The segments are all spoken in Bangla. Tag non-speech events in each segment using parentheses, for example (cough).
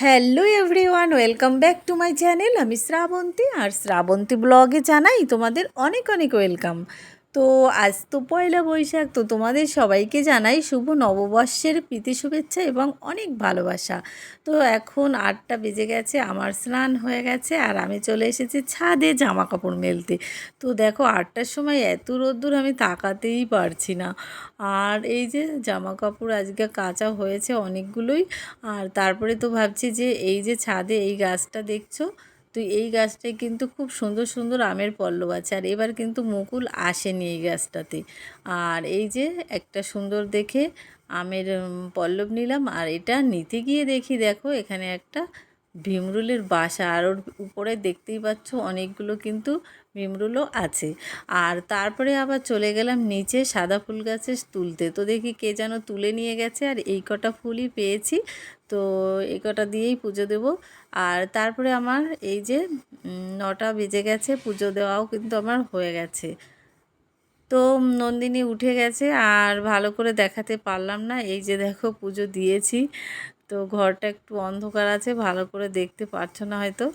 Hello everyone welcome back to my channel আমি শ্রাবন্তী, আর শ্রাবন্তী ব্লগে জানাই তোমাদের অনেক অনেক ওয়েলকাম তো আজ তো পয়লা বৈশাখ, তো তোমাদের সবাইকে জানাই শুভ নববর্ষের প্রীতি শুভেচ্ছা এবং অনেক ভালোবাসা। তো এখন আটটা বেজে গেছে, আমার স্নান হয়ে গেছে আর আমি চলে এসেছি ছাদে জামা কাপড় মেলতে। তো দেখো আটটার সময় এত রোদ্দুর আমি তাকাতেই পারছি না। আর এই যে জামা কাপড় আজকে কাঁচা হয়েছে অনেকগুলোই, আর তারপরে তো ভাবছি যে এই যে ছাদে এই গাছটা দেখছ তো এই গাছটায় কিন্তু খুব সুন্দর সুন্দর আমের পল্লব আছে। আর এবার কিন্তু মুকুল আসেনি এই গাছটাতে। আর এই যে একটা সুন্দর দেখে আমের পল্লব নিলাম। আর এটা নিতে গিয়ে দেখি, দেখো এখানে একটা ভীমরুলের বাসা। আর ওর উপরে দেখতেই পাচ্ছ অনেকগুলো কিন্তু ভীমরুলও আছে। আর তারপরে আবার চলে গেলাম নিচে সাদা ফুল গাছে তুলতে। তো দেখি কে যেন তুলে নিয়ে গেছে আর এই কটা ফুলই পেয়েছি। তো এই কটা দিয়েই পুজো দেব। আর তারপরে আমার এই যে নটা বেজে গেছে, পুজো দেওয়াও কিন্তু আমার হয়ে গেছে। তো নন্দিনী উঠে গেছে আর ভালো করে দেখাতে পারলাম না। এই যে দেখো পুজো দিয়েছি। তো ঘরটা একটু অন্ধকার আছে, ভালো করে দেখতে পারছ না হয়তো।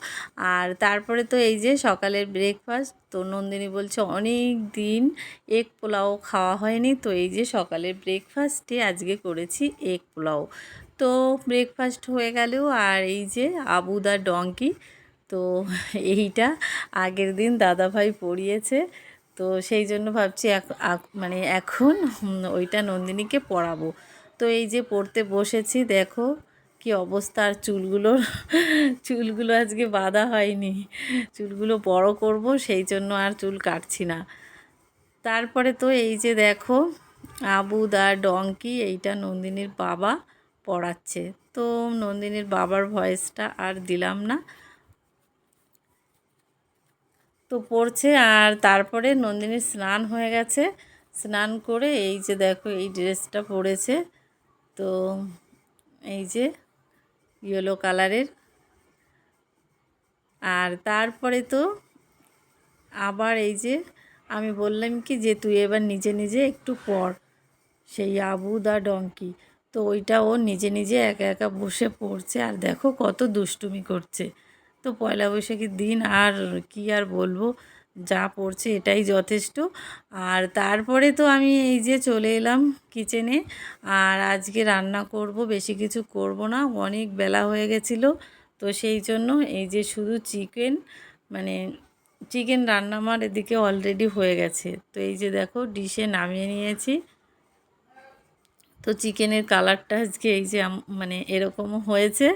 আর তারপরে তো এই যে সকালের ব্রেকফাস্ট তো নন্দিনী বলছে অনেক দিন এক পোলাও খাওয়া হয়নি। তো এই যে সকালের ব্রেকফাস্টে আজকে করেছি এক পোলাও। তো ব্রেকফাস্ট হয়ে গেলেও আর এই যে আবুদা ডঙ্কি তো এইটা আগের দিন দাদাভাই পড়িয়েছে তো সেই জন্য ভাবছি মানে এখন ওইটা নন্দিনীকে পড়াবো। তো এই যে পড়তে বসেছি, দেখো কি অবস্থা, আর চুলগুলোর চুলগুলো আজকে বাঁধা হয়নি। চুলগুলো বড় করব, সেই জন্য আর চুল কাটছি না। তারপরে তো এই যে দেখো, আবুদ আর ডঙ্কি, এইটা নন্দিনীর বাবা পড়াচ্ছে। তো নন্দিনীর বাবার ভয়েসটা আর দিলাম না। তো পড়ছে আর তারপরে নন্দিনীর স্নান হয়ে গেছে। স্নান করে এই যে দেখো এই ড্রেসটা পরেছে তো এই যে ইয়েলো কালারের। আর তারপরে তো আবার এই যে আমি বললাম কি যে তুই এবার নিজে নিজে একটু পড় সেই আবু দা ডঙ্কি। তো ওইটা ও নিজে নিজে একা একা বসে পড়ছে। আর দেখো কত দুষ্টুমি করছে। তো পয়লা বৈশাখীর দিন আর কি আর বলব? যা পড়ছে এটাই যথেষ্ট। আর তারপরে তো আমি এই যে চলে এলাম কিচেনে আর আজকে রান্না করব, বেশি কিছু করব না, অনেক বেলা হয়ে গেছিল। তো সেই জন্য এই যে শুধু চিকেন মানে চিকেন রান্না আমার এদিকে অলরেডি হয়ে গেছে। তো এই যে দেখো ডিশে নামিয়ে নিয়েছি। তো চিকেনের কালারটা আজকে এই যে মানে এরকমও হয়েছে।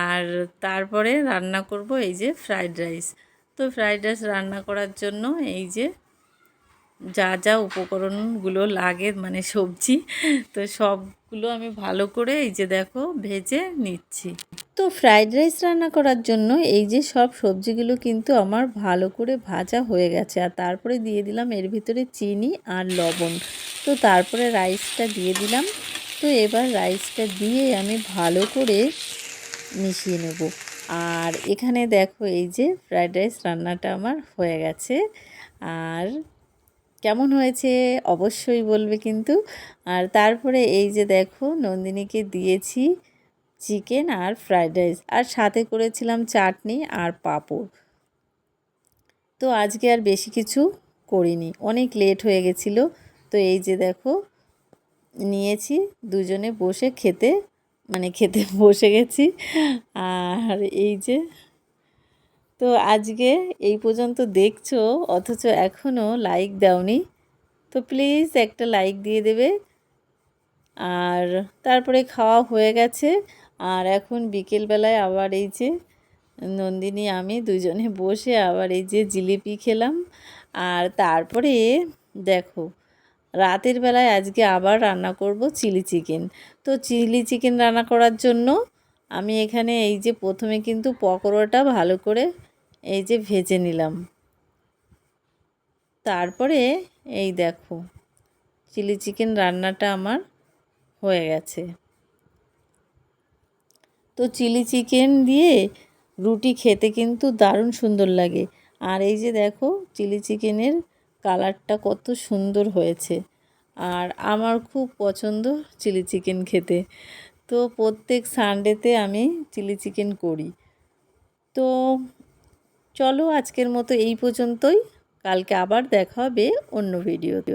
আর তারপরে রান্না করব এই যে ফ্রাইড রাইস। তো ফ্রাইড রাইস রান্না করার জন্য এই যে যা যা উপকরণগুলো লাগে মানে সবজি, তো সবগুলো আমি ভালো করে এই যে দেখো ভেজে নিচ্ছি। তো ফ্রাইড রাইস রান্না করার জন্য এই যে সব সবজিগুলো কিন্তু আমার ভালো করে ভাজা হয়ে গেছে। আর তারপরে দিয়ে দিলাম এর ভিতরে চিনি আর লবণ। তো তারপরে রাইসটা দিয়ে দিলাম। তো এবার রাইসটা দিয়ে আমি ভালো করে মিশিয়ে নেব। আর এখানে দেখো এই যে ফ্রায়েড রাইস রান্নাটা আমার হয়ে গেছে। আর কেমন হয়েছে অবশ্যই বলবে কিন্তু। আর তারপরে এই যে দেখো নন্দিনীকে দিয়েছি চিকেন আর ফ্রায়েড রাইস। আর সাথে করেছিলাম চাটনি আর পাঁপড়। তো আজকে আর বেশি কিছু করিনি। অনেক লেট হয়ে গেছিল। তো এই যে দেখো নিয়েছি দুজনে বসে খেতে। মানে খেতে (laughs) বসে গেছি। আর এই যে, তো আজকে এই পর্যন্ত দেখছ, অথচ এখনও লাইক দাওনি। তো প্লিজ একটা লাইক দিয়ে দেবে। আর তারপরে খাওয়া হয়ে গেছে। আর এখন বিকেলবেলায় আবার এই যে নন্দিনী, আমি দুজনে বসে আবার এই যে জিলিপি খেলাম। আর তারপরে দেখো রাতের বেলায় আজকে আবার রান্না করব চিলি চিকেন। তো চিলি চিকেন রান্না করার জন্য আমি এখানে এই যে প্রথমে কিন্তু পকোড়াটা ভালো করে এই যে ভেজে নিলাম। তারপরে এই দেখো, চিলি চিকেন রান্নাটা আমার হয়ে গেছে। তো চিলি চিকেন দিয়ে রুটি খেতে কিন্তু দারুণ সুন্দর লাগে। আর এই যে দেখো, চিলি চিকেনের কালারটা কত সুন্দর হয়েছে। আর আমার খুব পছন্দ চিলি চিকেন খেতে। তো প্রত্যেক সানডেতে আমি চিলি চিকেন করি। তো চলো আজকের মতো এই পর্যন্তই। কালকে আবার দেখা হবে অন্য ভিডিওতে।